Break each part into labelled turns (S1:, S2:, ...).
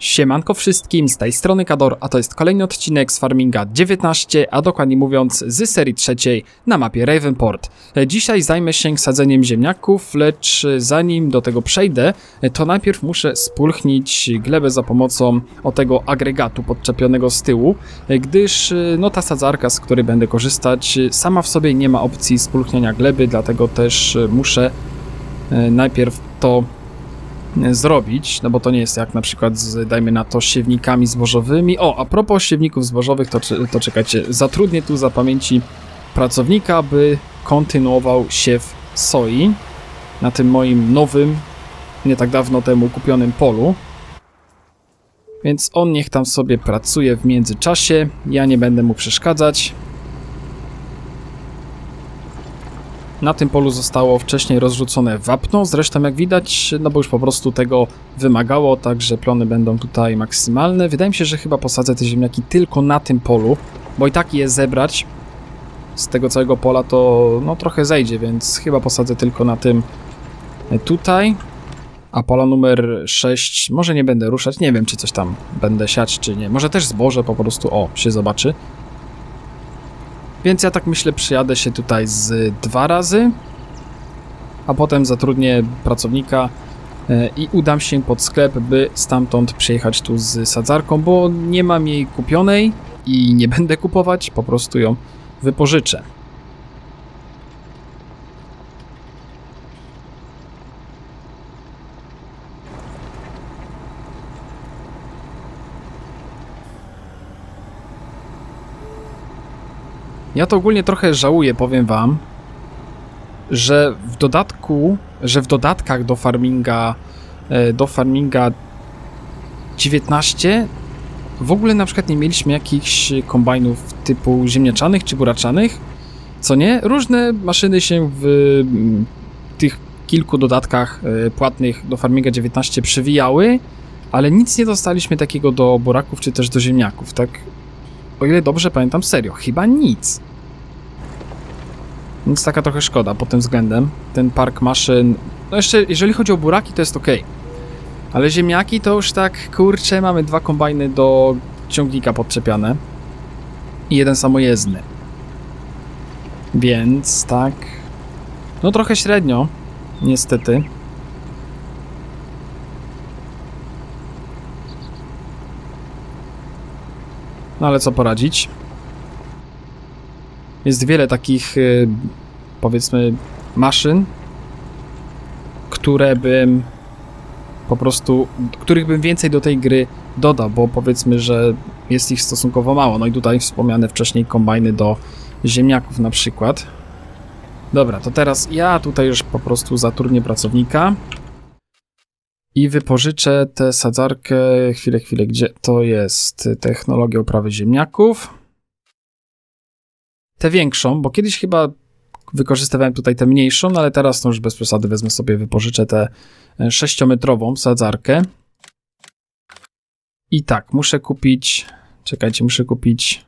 S1: Siemanko wszystkim, z tej strony Kador, a to jest kolejny odcinek z Farminga 19, a dokładnie mówiąc z serii trzeciej na mapie Ravenport. Dzisiaj zajmę się sadzeniem ziemniaków, lecz zanim do tego przejdę, to najpierw muszę spulchnić glebę za pomocą o tego agregatu podczepionego z tyłu, gdyż no ta sadzarka, z której będę korzystać, sama w sobie nie ma opcji spulchniania gleby, dlatego też muszę e, najpierw to zrobić, no bo to nie jest jak na przykład z, dajmy na to, siewnikami zbożowymi. O, a propos siewników zbożowych, to, to czekajcie, zatrudnię tu za pamięci pracownika, by kontynuował siew soi na tym moim nowym, nie tak dawno temu kupionym polu. Więc on niech tam sobie pracuje w międzyczasie, ja nie będę mu przeszkadzać. Na tym polu zostało wcześniej rozrzucone wapno, zresztą jak widać, no bo już po prostu tego wymagało, także plony będą tutaj maksymalne. Wydaje mi się, że chyba posadzę te ziemniaki tylko na tym polu, bo i tak je zebrać z tego całego pola to no trochę zejdzie, więc chyba posadzę tylko na tym tutaj. A pola numer 6 może nie będę ruszać, nie wiem czy coś tam będę siać czy nie. Może też zboże po prostu, o, się zobaczy. Więc ja tak myślę, przyjadę się tutaj z dwa razy, a potem zatrudnię pracownika e, i udam się pod sklep, by stamtąd przyjechać tu z sadzarką, bo nie mam jej kupionej i nie będę kupować, po prostu ją wypożyczę. Ja to ogólnie trochę żałuję, powiem wam, że w dodatku, że w dodatkach do farminga e, do farminga 19 w ogóle na przykład nie mieliśmy jakichś kombajnów typu ziemniaczanych czy buraczanych, co nie? Różne maszyny się w mm, tych kilku dodatkach e, płatnych do farminga 19 przewijały, ale nic nie dostaliśmy takiego do buraków czy też do ziemniaków, tak? O ile dobrze pamiętam, serio, chyba nic. Więc taka trochę szkoda pod tym względem. Ten park maszyn. No jeszcze, jeżeli chodzi o buraki, to jest ok. Ale ziemniaki to już tak, kurczę, mamy dwa kombajny do ciągnika podczepiane. I jeden samojezdny. Więc tak. No trochę średnio, niestety. No ale co poradzić? Jest wiele takich, y, powiedzmy, maszyn, które bym po prostu, których bym więcej do tej gry dodał, bo powiedzmy, że jest ich stosunkowo mało. No i tutaj wspomniane wcześniej kombajny do ziemniaków na przykład. Dobra, to teraz ja tutaj już po prostu zatrudnię pracownika i wypożyczę tę sadzarkę. Chwilę, chwilę, gdzie to jest? Technologia uprawy ziemniaków. Tę większą, bo kiedyś chyba wykorzystywałem tutaj tę mniejszą, no ale teraz to już bez przesady wezmę sobie, wypożyczę tę 6-metrową sadzarkę. I tak, muszę kupić. Czekajcie, muszę kupić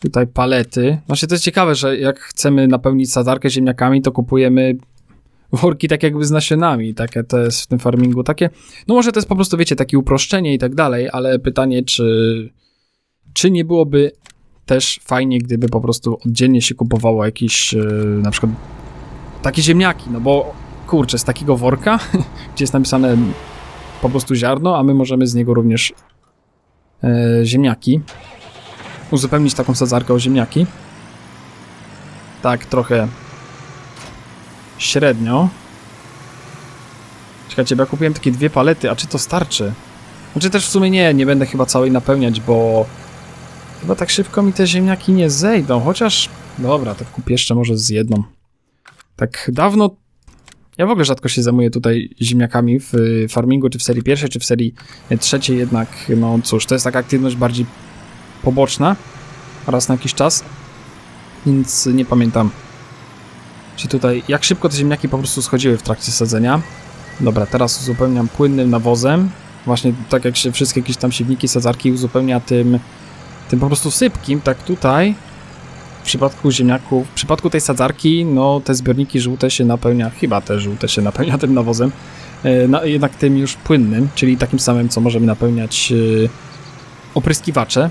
S1: tutaj palety. Właśnie to jest ciekawe, że jak chcemy napełnić sadzarkę ziemniakami, to kupujemy worki tak jakby z nasionami. Takie to jest w tym farmingu takie. No może to jest po prostu, wiecie, takie uproszczenie i tak dalej, ale pytanie, czy, czy nie byłoby też fajnie, gdyby po prostu oddzielnie się kupowało jakieś e, na przykład takie ziemniaki, no bo kurczę, z takiego worka, gdzie jest napisane po prostu ziarno, a my możemy z niego również e, ziemniaki uzupełnić taką sadzarkę o ziemniaki. Tak, trochę średnio. Czekajcie, bo ja kupiłem takie dwie palety, a czy to starczy? Znaczy też w sumie nie, nie będę chyba całej napełniać, bo chyba tak szybko mi te ziemniaki nie zejdą, chociaż dobra, to kupię jeszcze może z jedną. Tak dawno ja w ogóle rzadko się zajmuję tutaj ziemniakami w y, farmingu, czy w serii pierwszej, czy w serii y, trzeciej, jednak, no cóż, to jest taka aktywność bardziej poboczna, raz na jakiś czas, więc nie pamiętam, czy tutaj, jak szybko te ziemniaki po prostu schodziły w trakcie sadzenia. Dobra, teraz uzupełniam płynnym nawozem, właśnie tak jak się wszystkie jakieś tam siewniki, sadzarki uzupełnia tym, tym po prostu sypkim, tak tutaj w przypadku ziemniaków, w przypadku tej sadzarki, no te zbiorniki żółte się napełnia, chyba te żółte się napełnia tym nawozem, e, na, jednak tym już płynnym, czyli takim samym, co możemy napełniać e, opryskiwacze.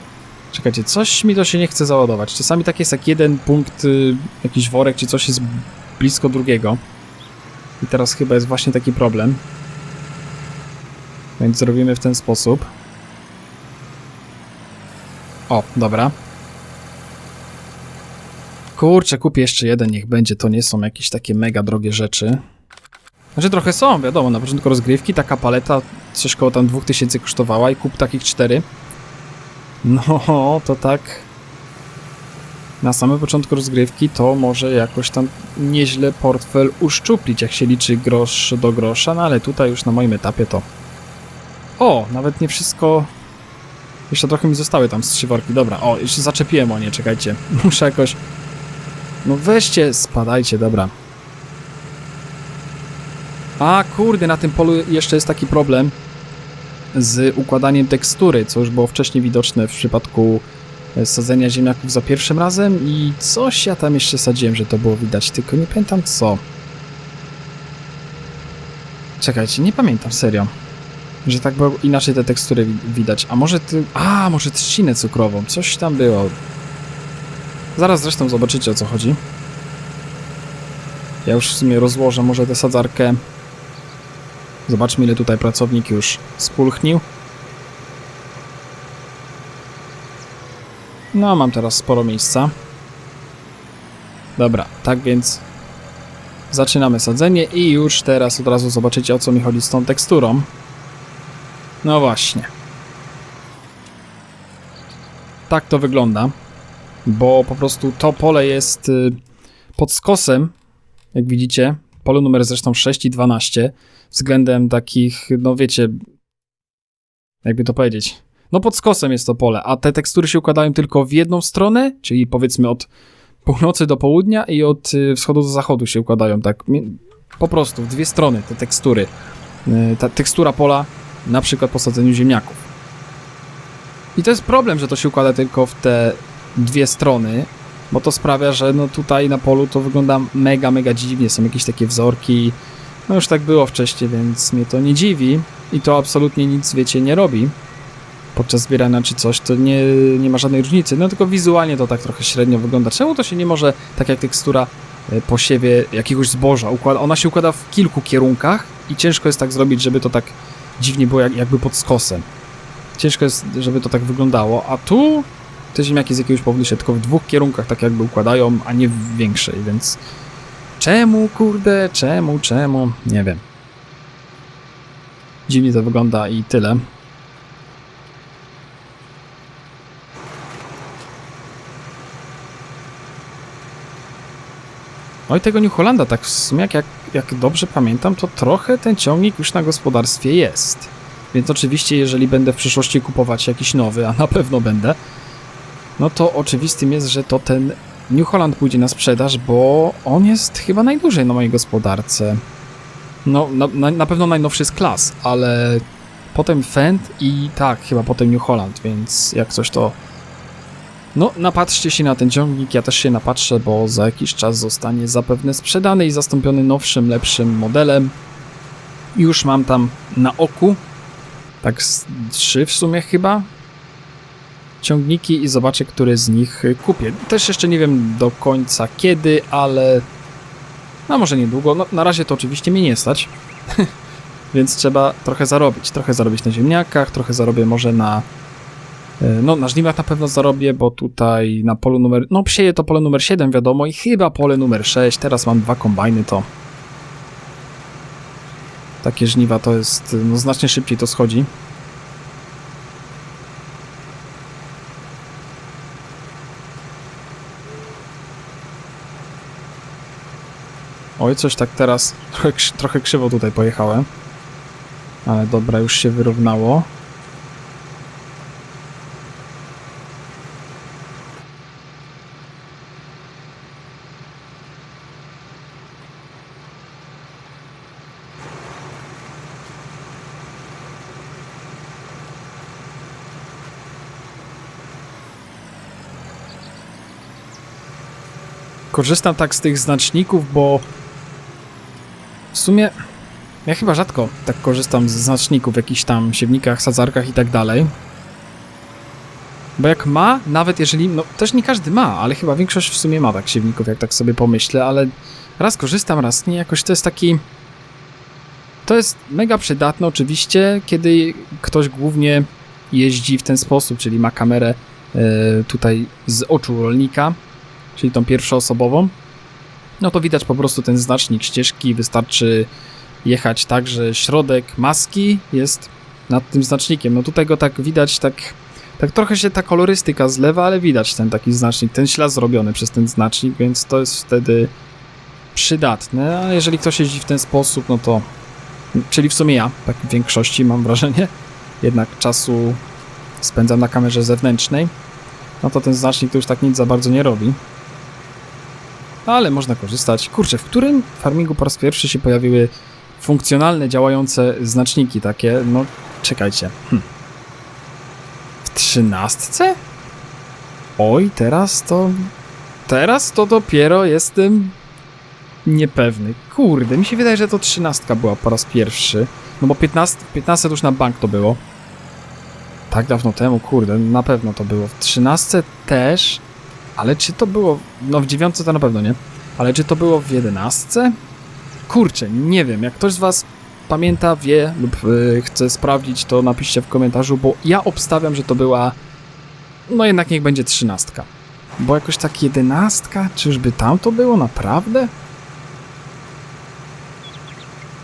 S1: Czekajcie, coś mi to się nie chce załadować. Czasami tak jest, jak jeden punkt, y, jakiś worek czy coś jest blisko drugiego. I teraz chyba jest właśnie taki problem. Więc zrobimy w ten sposób. O, dobra. Kurczę, kupię jeszcze jeden, niech będzie. To nie są jakieś takie mega drogie rzeczy. Znaczy trochę są, wiadomo, na początku rozgrywki taka paleta coś koło tam 2000 kosztowała i kup takich cztery. No, to tak. Na samym początku rozgrywki to może jakoś tam nieźle portfel uszczuplić, jak się liczy grosz do grosza, no ale tutaj już na moim etapie to. O, nawet nie wszystko. Jeszcze trochę mi zostały tam z trzy worki. Dobra, o, jeszcze zaczepiłem o nie, czekajcie. Muszę jakoś. No weźcie, spadajcie, dobra. A kurde, na tym polu jeszcze jest taki problem z układaniem tekstury, co już było wcześniej widoczne w przypadku e, sadzenia ziemniaków za pierwszym razem i coś ja tam jeszcze sadziłem, że to było widać, tylko nie pamiętam co. Czekajcie, nie pamiętam, serio. Że tak było inaczej te tekstury wi- widać. A może ty... A, może trzcinę cukrową, coś tam było. Zaraz zresztą zobaczycie o co chodzi. Ja już w sumie rozłożę może tę sadzarkę Zobaczmy, ile tutaj pracownik już spulchnił. No, mam teraz sporo miejsca. Dobra, tak więc zaczynamy sadzenie i już teraz od razu zobaczycie, o co mi chodzi z tą teksturą. No właśnie. Tak to wygląda, bo po prostu to pole jest y, pod skosem, jak widzicie, pole numer zresztą 6 i 12, względem takich, no wiecie, jakby to powiedzieć, no pod skosem jest to pole, a te tekstury się układają tylko w jedną stronę, czyli powiedzmy od północy do południa i od y, wschodu do zachodu się układają, tak, po prostu w dwie strony te tekstury. Y, Ta tekstura pola, na przykład po sadzeniu ziemniaków. I to jest problem, że to się układa tylko w te dwie strony, bo to sprawia, że no tutaj na polu to wygląda mega, mega dziwnie, są jakieś takie wzorki, no już tak było wcześniej, więc mnie to nie dziwi i to absolutnie nic, wiecie, nie robi. Podczas zbierania czy coś, to nie, nie ma żadnej różnicy, no tylko wizualnie to tak trochę średnio wygląda. Czemu to się nie może, tak jak tekstura e, po siewie jakiegoś zboża, układa, ona się układa w kilku kierunkach i ciężko jest tak zrobić, żeby to tak dziwnie było jak, jakby pod skosem. Ciężko jest, żeby to tak wyglądało, a tu te ziemniaki z jakiegoś powodu się tylko w dwóch kierunkach tak jakby układają, a nie w większej, więc czemu, kurde, czemu, czemu, nie wiem. Dziwnie to wygląda i tyle. Oj, tego New Hollanda, tak w sumie, jak, jak, dobrze pamiętam, to trochę ten ciągnik już na gospodarstwie jest. Więc oczywiście, jeżeli będę w przyszłości kupować jakiś nowy, a na pewno będę, no to oczywistym jest, że to ten New Holland pójdzie na sprzedaż, bo on jest chyba najdłużej na mojej gospodarce. No, na, na, na pewno najnowszy jest klas, ale potem Fendt i tak, chyba potem New Holland, więc jak coś to... No, napatrzcie się na ten ciągnik, ja też się napatrzę, bo za jakiś czas zostanie zapewne sprzedany i zastąpiony nowszym, lepszym modelem. Już mam tam na oku, tak trzy w sumie chyba, ciągniki i zobaczę, który z nich kupię. Też jeszcze nie wiem do końca kiedy, ale no może niedługo. No, na razie to oczywiście mnie nie stać, więc trzeba trochę zarobić. Trochę zarobić na ziemniakach, trochę zarobię może na no na żniwach na pewno zarobię, bo tutaj na polu numer, no psieję to pole numer 7 wiadomo i chyba pole numer 6, teraz mam dwa kombajny to takie żniwa to jest, no znacznie szybciej to schodzi. Oj, coś tak teraz trochę, trochę krzywo tutaj pojechałem. Ale dobra, już się wyrównało. Korzystam tak z tych znaczników, bo w sumie Ja chyba rzadko tak korzystam z znaczników w jakichś tam siewnikach, sadzarkach i tak dalej. Bo jak ma, nawet jeżeli, no też nie każdy ma, ale chyba większość w sumie ma tak siewników, jak tak sobie pomyślę, ale raz korzystam, raz nie, jakoś to jest taki... To jest mega przydatne oczywiście, kiedy ktoś głównie jeździ w ten sposób, czyli ma kamerę e, tutaj z oczu rolnika, czyli tą pierwszoosobową, no to widać po prostu ten znacznik ścieżki, wystarczy jechać tak, że środek maski jest nad tym znacznikiem. No tutaj go tak widać, tak, tak trochę się ta kolorystyka zlewa, ale widać ten taki znacznik, ten ślad zrobiony przez ten znacznik, więc to jest wtedy przydatne, a jeżeli ktoś jeździ w ten sposób, no to czyli w sumie ja, tak w większości mam wrażenie, jednak czasu spędzam na kamerze zewnętrznej, no to ten znacznik to już tak nic za bardzo nie robi. Ale można korzystać. Kurczę, w którym farmingu po raz pierwszy się pojawiły funkcjonalne, działające znaczniki takie? No, czekajcie. Hm. W trzynastce? Oj, teraz to... Teraz to dopiero jestem niepewny. Kurde, mi się wydaje, że to trzynastka była po raz pierwszy. No bo 15, 15 to już na bank to było. Tak dawno temu, kurde, na pewno to było. W 13 też, ale czy to było. No w 9 to na pewno nie. Ale czy to było w 11? Kurczę, nie wiem. Jak ktoś z Was pamięta, wie lub yy, chce sprawdzić, to napiszcie w komentarzu, bo ja obstawiam, że to była. No jednak niech będzie 13. Bo jakoś tak 11? Czyżby tam to było naprawdę?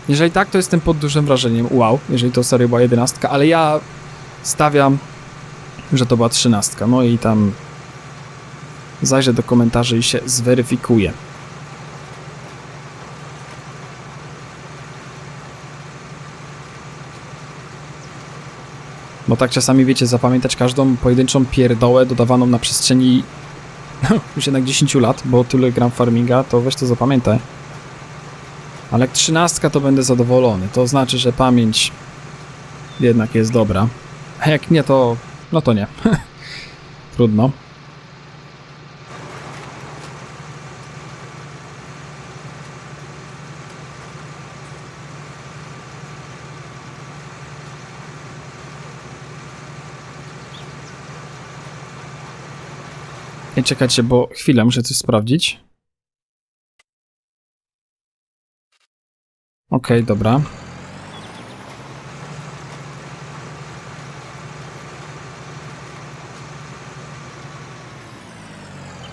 S1: Jeżeli tak, to jestem pod dużym wrażeniem. Wow, jeżeli to serio była 11, ale ja stawiam, że to była 13. No i tam zajrzę do komentarzy i się zweryfikuję. Bo tak czasami wiecie, zapamiętać każdą pojedynczą pierdołę dodawaną na przestrzeni już jednak 10 lat, bo tyle gram farminga, to weź to zapamiętaj. Ale jak 13 to będę zadowolony. To znaczy, że pamięć jednak jest dobra. A jak nie, to. No to nie. Trudno. I czekajcie, bo chwilę, muszę coś sprawdzić. Okej, dobra.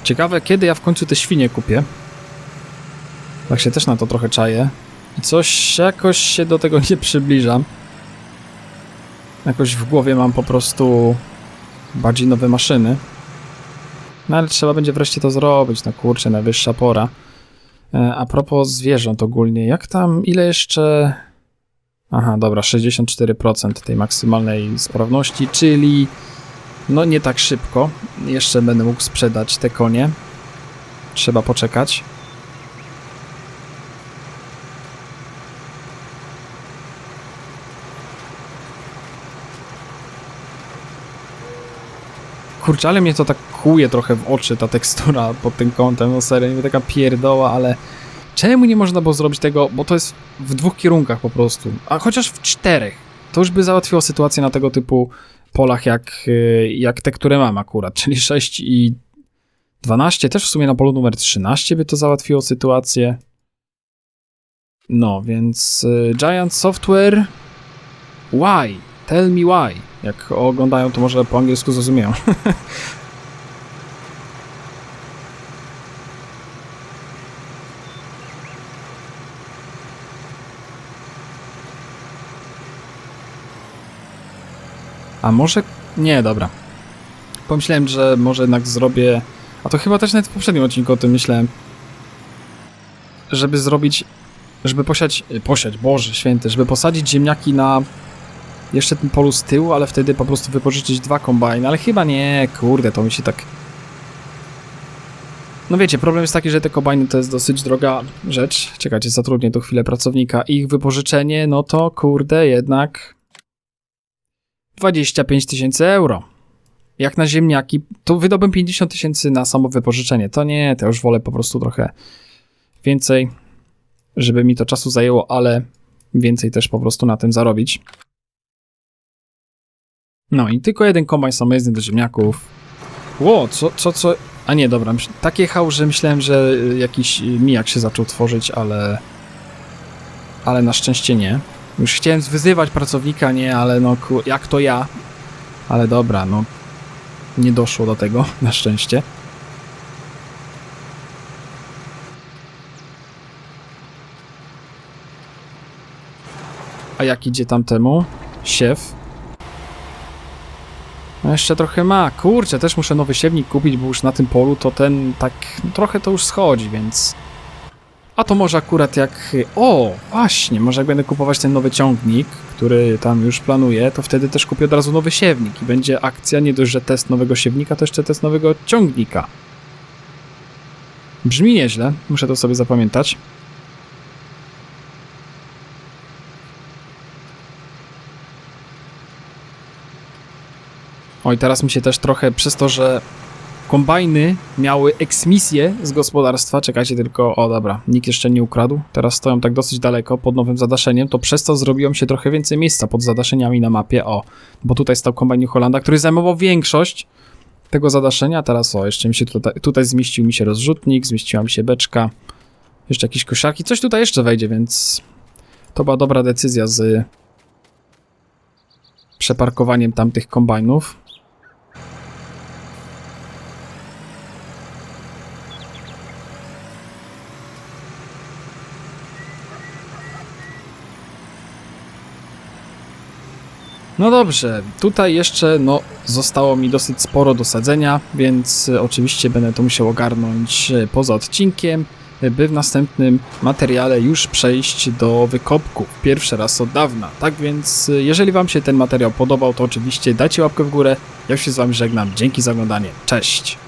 S1: Ciekawe, kiedy ja w końcu te świnie kupię. Tak się też na to trochę czaję. I coś jakoś się do tego nie przybliżam. Jakoś w głowie mam po prostu bardziej nowe maszyny. No ale trzeba będzie wreszcie to zrobić. No kurczę, najwyższa pora. E, A propos zwierząt ogólnie, jak tam, ile jeszcze... Aha, dobra, 64% tej maksymalnej sprawności, czyli no nie tak szybko. Jeszcze będę mógł sprzedać te konie. Trzeba poczekać. Kurczę, ale mnie to tak kłuje trochę w oczy ta tekstura pod tym kątem. No serio, niby taka pierdoła, ale czemu nie można było zrobić tego, bo to jest w dwóch kierunkach po prostu, a chociaż w czterech. To już by załatwiło sytuację na tego typu polach jak, y, jak te, które mam akurat, czyli 6 i 12, też w sumie na polu numer 13 by to załatwiło sytuację. No, więc y, Giant Software Why? Tell me why. Jak oglądają, to może po angielsku zrozumieją. A może... Nie, dobra. Pomyślałem, że może jednak zrobię... A to chyba też nawet w poprzednim odcinku o tym myślałem. Żeby zrobić... Żeby posiać... Posiać, Boże Święty. Żeby posadzić ziemniaki na... Jeszcze tym polu z tyłu, ale wtedy po prostu wypożyczyć dwa kombajny. Ale chyba nie, kurde, to mi się tak... No wiecie, problem jest taki, że te kombajny to jest dosyć droga rzecz. Czekajcie, zatrudnię tu chwilę pracownika. Ich wypożyczenie, no to kurde, jednak 25 tysięcy euro. Jak na ziemniaki, to wydałbym 50 tysięcy na samo wypożyczenie. To nie, to już wolę po prostu trochę więcej, żeby mi to czasu zajęło, ale więcej też po prostu na tym zarobić. No i tylko jeden kombajn samojezdy do ziemniaków. Ło, co, co, co? A nie, dobra, tak jechał, że myślałem, że jakiś mijak się zaczął tworzyć, ale... Ale na szczęście nie. Już chciałem wyzywać pracownika, nie, ale no, jak to ja? Ale dobra, no, nie doszło do tego, na szczęście. A jak idzie tamtemu? Siew. No jeszcze trochę ma. Kurczę, też muszę nowy siewnik kupić, bo już na tym polu to ten tak no trochę to już schodzi, więc... A to może akurat jak... O, właśnie, może jak będę kupować ten nowy ciągnik, który tam już planuję, to wtedy też kupię od razu nowy siewnik i będzie akcja nie dość, że test nowego siewnika, to jeszcze test nowego ciągnika. Brzmi nieźle, muszę to sobie zapamiętać. Oj, teraz mi się też trochę przez to, że kombajny miały eksmisję z gospodarstwa. Czekajcie tylko, o dobra, nikt jeszcze nie ukradł. Teraz stoją tak dosyć daleko pod nowym zadaszeniem, to przez to zrobiło się trochę więcej miejsca pod zadaszeniami na mapie. O, bo tutaj stał kombajn New Hollanda, który zajmował większość tego zadaszenia. Teraz o, jeszcze mi się tutaj, tutaj zmieścił mi się rozrzutnik, zmieściła mi się beczka, jeszcze jakieś koszarki, coś tutaj jeszcze wejdzie, więc to była dobra decyzja z przeparkowaniem tamtych kombajnów. No dobrze, tutaj jeszcze no, zostało mi dosyć sporo do sadzenia, więc e, oczywiście będę to musiał ogarnąć e, poza odcinkiem, e, by w następnym materiale już przejść do wykopków. Pierwszy raz od dawna. Tak więc, jeżeli Wam się ten materiał podobał, to oczywiście dajcie łapkę w górę. Ja się z Wami żegnam. Dzięki za oglądanie. Cześć!